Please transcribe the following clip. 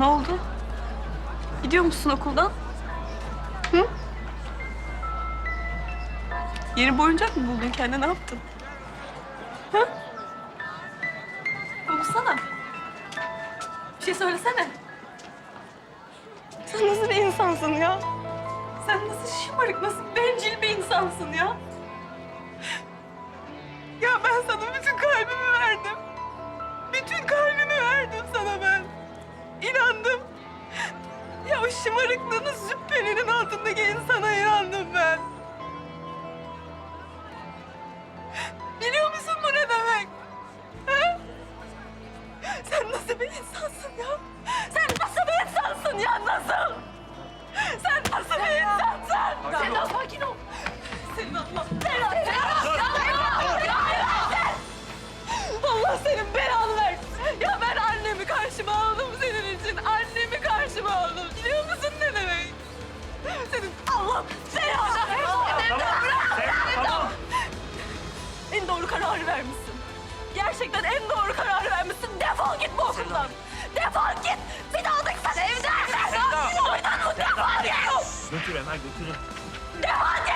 Ne oldu? Gidiyor musun okuldan? Hı? Yeni bir oyuncak mı buldun kendine? Ne yaptın? Hı? Konuşsana. Bir şey söylesene. Sen nasıl bir insansın ya? Sen nasıl şımarık, nasıl bencil bir insansın ya? Ya ben sana bütün kalbimi verdim. Bütün kalbimi. İnandım. Ya o şımarıklığının züppenin altındaki insana inandım ben. Biliyor musun bu ne demek? Ha? Sen nasıl bir insansın Senin Allah belanı Tamam. En doğru kararı vermişsin. Gerçekten en doğru kararı vermişsin. Defol git bu okuldan. Defol git. Bir daha da sen evden. Duydun mu? Defol git. Götür hemen götürün. Defol